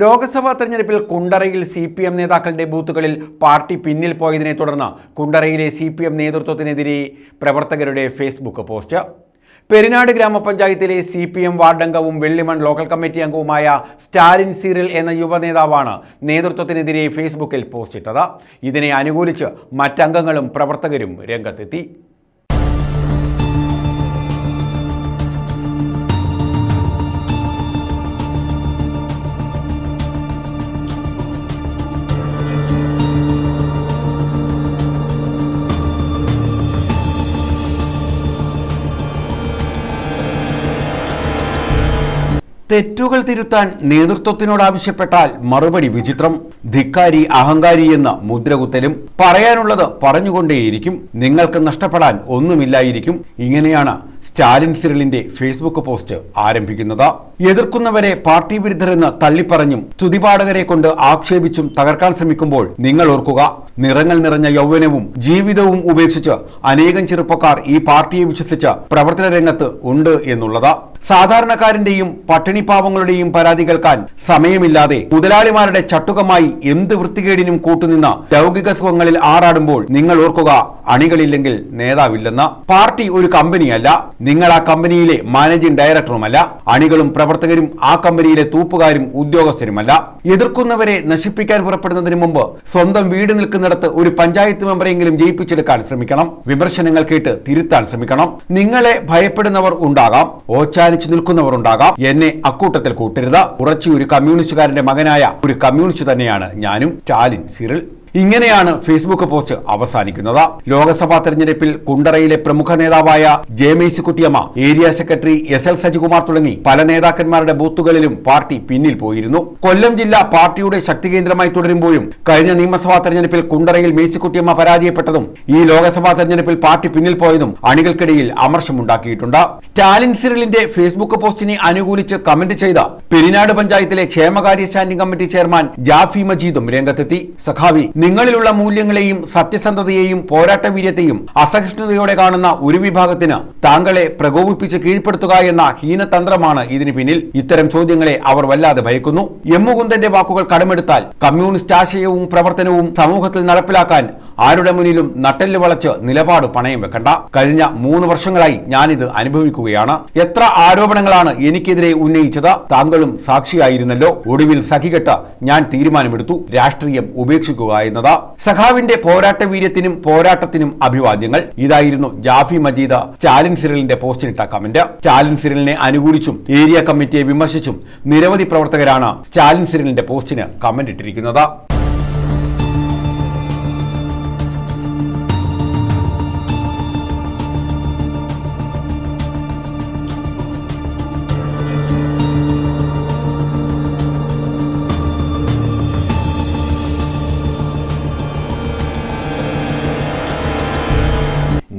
ലോക്സഭാ തെരഞ്ഞെടുപ്പിൽ കുണ്ടറയിൽ C P M നേതാക്കളുടെ ബൂത്തുകളിൽ പാർട്ടി പിന്നിൽ പോയതിനെ തുടർന്ന് കുണ്ടറയിലെ സി പി എം നേതൃത്വത്തിനെതിരെ പ്രവർത്തകരുടെ ഫേസ്ബുക്ക് പോസ്റ്റ്. പെരിനാട് ഗ്രാമപഞ്ചായത്തിലെ സി പി എം വാർഡംഗവും വെള്ളിമൺ ലോക്കൽ കമ്മിറ്റി അംഗവുമായ സ്റ്റാലിൻ സീറിൽ എന്ന യുവനേതാവാണ് നേതൃത്വത്തിനെതിരെ ഫേസ്ബുക്കിൽ പോസ്റ്റിട്ടത് ഇതിനെ അനുകൂലിച്ച് മറ്റംഗങ്ങളും പ്രവർത്തകരും രംഗത്തെത്തി. തെറ്റുകൾ തിരുത്താൻ നേതൃത്വത്തിനോട് ആവശ്യപ്പെട്ടാൽ മറുപടി വിചിത്രം. ധിക്കാരി അഹങ്കാരി എന്ന മുദ്രകുത്തലും പറയാനുള്ളത് പറഞ്ഞുകൊണ്ടേയിരിക്കും. നിങ്ങൾക്ക് നഷ്ടപ്പെടാൻ ഒന്നുമില്ലായിരിക്കും. ഇങ്ങനെയാണ് സ്റ്റാലിൻ സിറിലിന്റെ ഫേസ്ബുക്ക് പോസ്റ്റ് ആരംഭിക്കുന്നത്. എതിർക്കുന്നവരെ പാർട്ടി വിരുദ്ധരെന്ന് തള്ളിപ്പറഞ്ഞും സ്തുതിപാഠകരെ കൊണ്ട് ആക്ഷേപിച്ചും തകർക്കാൻ ശ്രമിക്കുമ്പോൾ നിങ്ങൾ ഓർക്കുക നിറങ്ങൾ നിറഞ്ഞ യൗവനവും ജീവിതവും ഉപേക്ഷിച്ച് അനേകം ചെറുപ്പക്കാർ ഈ പാർട്ടിയെ വിശ്വസിച്ച് പ്രവർത്തന രംഗത്ത് ഉണ്ട് എന്നുള്ളത്. സാധാരണക്കാരന്റെയും പട്ടിണിപ്പാവങ്ങളുടെയും പരാതി കേൾക്കാൻ സമയമില്ലാതെ മുതലാളിമാരുടെ ചട്ടുകമായി എന്ത് വൃത്തികേടിനും കൂട്ടുനിന്ന ലൗകിക സുഖങ്ങളിൽ ആറാടുമ്പോൾ നിങ്ങൾ ഓർക്കുക അണികളില്ലെങ്കിൽ നേതാവില്ലെന്ന്. പാർട്ടി ഒരു കമ്പനിയല്ല നിങ്ങൾ ആ കമ്പനിയിലെ മാനേജിംഗ് ഡയറക്ടറുമല്ല. അണികളും പ്രവർത്തകരും ആ കമ്പനിയിലെ തൂപ്പുകാരും ഉദ്യോഗസ്ഥരുമല്ല. എതിർക്കുന്നവരെ നശിപ്പിക്കാൻ പുറപ്പെടുന്നതിന് മുമ്പ് സ്വന്തം വീട് നിൽക്കുന്നിടത്ത് ഒരു പഞ്ചായത്ത് മെമ്പറെങ്കിലും ജയിപ്പിച്ചെടുക്കാൻ ശ്രമിക്കണം. വിമർശനങ്ങൾ കേട്ട് തിരുത്താൻ ശ്രമിക്കണം. നിങ്ങളെ ഭയപ്പെടുന്നവർ ഉണ്ടാകാം. ഓച്ചാനിച്ചു നിൽക്കുന്നവർ ഉണ്ടാകാം. എന്നെ അക്കൂട്ടത്തിൽ കൂട്ടരുത്. ഉറച്ചു ഒരു കമ്മ്യൂണിസ്റ്റുകാരന്റെ മകനായ ഒരു കമ്മ്യൂണിസ്റ്റ് തന്നെയാണ് ഞാനും. സ്റ്റാലിൻ സിറിൽ. ഇങ്ങനെയാണ് ഫേസ്ബുക്ക് പോസ്റ്റ് അവസാനിക്കുന്നത്. ലോക്സഭാ തെരഞ്ഞെടുപ്പിൽ കുണ്ടറയിലെ പ്രമുഖ നേതാവായ J Mercykuttyamma area secretary S L Sajikumar തുടങ്ങി പല നേതാക്കന്മാരുടെ ബൂത്തുകളിലും പാർട്ടി പിന്നിൽ പോയിരുന്നു. കൊല്ലം ജില്ല പാർട്ടിയുടെ ശക്തി കേന്ദ്രമായി തുടരുമ്പോഴും കഴിഞ്ഞ നിയമസഭാ തെരഞ്ഞെടുപ്പിൽ കുണ്ടറയിൽ മേഴ്സിക്കുട്ടിയമ്മ പരാജയപ്പെട്ടതും ഈ ലോക്സഭാ തെരഞ്ഞെടുപ്പിൽ പാർട്ടി പിന്നിൽ പോയതും അണികൾക്കിടയിൽ അമർഷമുണ്ടാക്കിയിട്ടുണ്ട്. സ്റ്റാലിൻ സിറിലിന്റെ ഫേസ്ബുക്ക് പോസ്റ്റിനെ അനുകൂലിച്ച് കമന്റ് ചെയ്ത പെരിനാട് പഞ്ചായത്തിലെ ക്ഷേമകാര്യ സ്റ്റാൻഡിംഗ് കമ്മിറ്റി ചെയർമാൻ ജാഫി മജീദും രംഗത്തെത്തി. സഖാവി നിങ്ങളിലുള്ള മൂല്യങ്ങളെയും സത്യസന്ധതയെയും പോരാട്ട വീര്യത്തെയും അസഹിഷ്ണുതയോടെ കാണുന്ന ഒരു വിഭാഗത്തിന് താങ്കളെ പ്രകോപിപ്പിച്ച് കീഴ്പ്പെടുത്തുക എന്ന ഹീനതന്ത്രമാണ് ഇതിന് പിന്നിൽ. ഇത്തരം ചോദ്യങ്ങളെ അവർ വല്ലാതെ ഭയക്കുന്നു. എമ്മുകുന്ദന്റെ വാക്കുകൾ കടമെടുത്താൽ കമ്മ്യൂണിസ്റ്റ് ആശയവും പ്രവർത്തനവും സമൂഹത്തിൽ നടപ്പിലാക്കാൻ ആരുടെ മുന്നിലും നട്ടെല്ല് വളച്ച് നിലപാട് പണയം വെക്കണ്ട. കഴിഞ്ഞ മൂന്ന് വർഷങ്ങളായി ഞാനിത് അനുഭവിക്കുകയാണ്. എത്ര ആരോപണങ്ങളാണ് എനിക്കെതിരെ ഉന്നയിച്ചത്? താങ്കളും സാക്ഷിയായിരുന്നല്ലോ. ഒടുവിൽ സഖികെട്ട് ഞാൻ തീരുമാനമെടുത്തു. രാഷ്ട്രീയം ഉപേക്ഷിക്കുക എന്നത്. സഖാവിന്റെ പോരാട്ട വീര്യത്തിനും പോരാട്ടത്തിനും അഭിവാദ്യങ്ങൾ. ഇതായിരുന്നു ജാഫി മജീദ് ചാലിൻ സിറിലിന്റെ പോസ്റ്റിനിട്ട കമന്റ്. ചാലിൻ സിറിലിനെ അനുകൂലിച്ചും ഏരിയ കമ്മിറ്റിയെ വിമർശിച്ചും നിരവധി പ്രവർത്തകരാണ് സ്റ്റാലിൻ സിറിലിന്റെ പോസ്റ്റിന് കമന്റ് ഇട്ടിരിക്കുന്നത്.